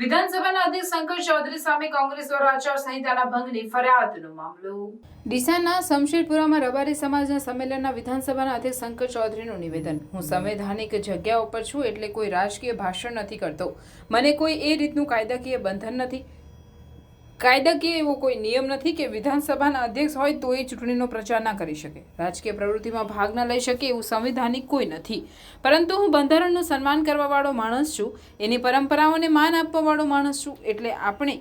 વિધાનસભાના અધ્યક્ષ શંકર ચૌધરી સામે કોંગ્રેસ દ્વારા આચારસંહિતાના ભંગની ફરિયાદનો મામલો. ડીસાના શમશેરપુરામાં રબારી સમાજના સંમેલનના વિધાનસભાના અધ્યક્ષ શંકર ચૌધરીનું નિવેદન. હું સંવૈધાનિક જગ્યા ઉપર છું એટલે કોઈ રાજકીય ભાષણ નથી કરતો. મને કોઈ એ રીતનું કાયદાકીય બંધન નથી. કાયદાકીય એવો કોઈ નિયમ નથી કે વિધાનસભાના અધ્યક્ષ હોય તો એ ચૂંટણીનો પ્રચાર ના કરી શકે. રાજકીય પ્રવૃત્તિમાં ભાગ ન લઈ શકે એવું સંવિધાનિક કોઈ નથી. પરંતુ હું બંધારણનું સન્માન કરવાવાળો માણસ છું. એની પરંપરાઓને માન આપવાવાળો માણસ છું. એટલે આપણે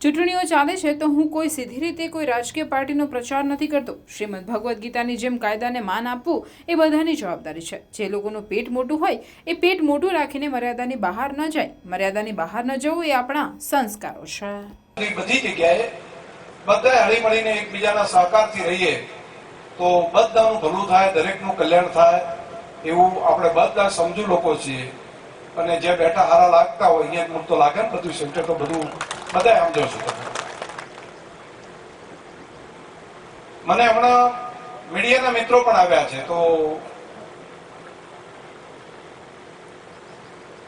ચૂંટણીઓ ચાલે છે તો હું કોઈ સીધી રીતે કોઈ રાજકીય પાર્ટીનો પ્રચાર નથી કરતો. શ્રીમદ ભગવદ્ ગીતાની જેમ કાયદાને માન આપવું એ બધાની જવાબદારી છે. જે લોકોનું પેટ મોટું હોય એ પેટ મોટું રાખીને મર્યાદાની બહાર ન જાય. મર્યાદાની બહાર ન જવું એ આપણા સંસ્કારો છે. બધી જગ્યાએ બધા હળી મળીને એકબીજાના સહકારથી રહીએ તો બધાનું ભલું થાય, દરેકનું કલ્યાણ થાય એવું આપણે બધા સમજુ લોકો છીએ. અને જે બેઠા હારા લાગતા હોય, અહીંયા જ તો લાગે ને બધું, સેન્ટર તો બધું બધા સમજો છો. મને હમણાં મીડિયાના મિત્રો પણ આવ્યા છે, તો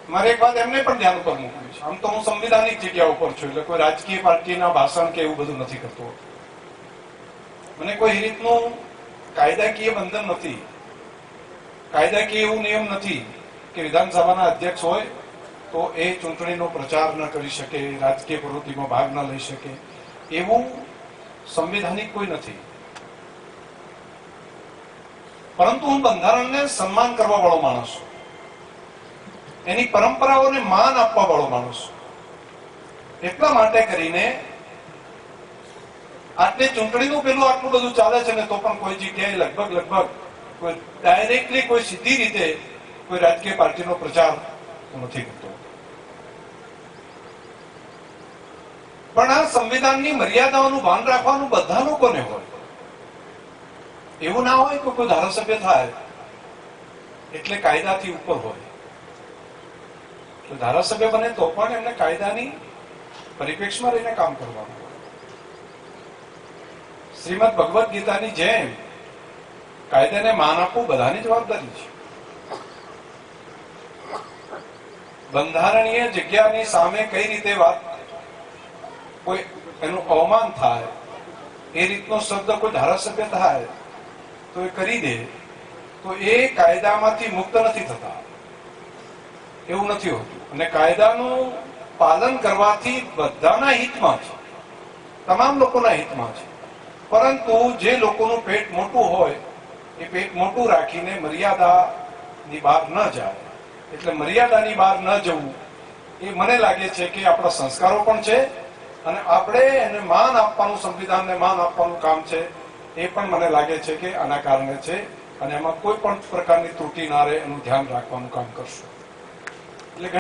મારે એક વાત એમને પણ ધ્યાન ઉપર મૂકવી છે. આમ તો હું સંવિધાનિક જગ્યા ઉપર છું, એટલે કોઈ રાજકીય પાર્ટીના ભાષણ કે એવું બધું નથી કરતો. મને કોઈ રીતનું કાયદાકીય બંધન નથી, કાયદાકીય એવું નિયમ નથી કે વિધાનસભાના અધ્યક્ષ હોય તો એ ચૂંટણીનો પ્રચાર ન કરી શકે, રાજકીય પ્રવૃત્તિમાં ભાગ ન લઈ શકે. એવું સંવિધાનિક કોઈ નથી. પરંતુ હું બંધારણને સન્માન કરવા વાળો માણસ છું. એની પરંપરાઓને માન આપવા વાળો માણસ છું. એટલા માટે કરીને આટલી ચૂંટણીનું પેલું આટલું બધું ચાલે છે ને તો પણ કોઈ જગ્યાએ લગભગ લગભગ કોઈ ડાયરેક્ટલી કોઈ સીધી રીતે કોઈ રાજકીય પાર્ટીનો પ્રચાર હું નથી કરતો પણ આ સંવિધાનની મર્યાદાઓનું ભાન રાખવાનું બધા લોકોને હોય. એવું ના હોય કે કોઈ ધારાસભ્ય થાય. એટલે કાયદાથી ઉપર હોય. તો ધારાસભ્ય બને તો પણ એમને કાયદાની પરિપ્રેક્ષમાં રહીને કામ કરવાનું શ્રીમદ ભગવદ્ ગીતાની જેમ કાયદાને માન આપવું બધાની જવાબદારી છે. બંધારણીય જગ્યાની સામે કઈ રીતે વાત કોઈ એનું અવમાન થાય, એ રીતનો શબ્દ કોઈ ધારાસભ્ય થાય, તો એ કરી દે, તો એ કાયદામાંથી મુક્ત નથી થતા. એવું નથી હોતું. અને કાયદાનું પાલન કરવાથી બધાના હિતમાં છે. તમામ લોકોના હિતમાં છે. પરંતુ જે લોકોનું પેટ મોટું હોય, એ પેટ મોટું રાખીને મર્યાદાની બહાર ન જાય. એટલે મર્યાદાની બહાર ન જવું એ મને લાગે છે કે આપણા સંસ્કારો પણ છે અને આપણે એને માન આપવાનું, સંવિધાનને માન આપવાનું કામ છે એ પણ મને લાગે છે કે આના કારણે છે અને એમાં કોઈ પણ પ્રકારની ત્રુટિ ના રહે એનું ધ્યાન રાખવાનું કામ કરશું.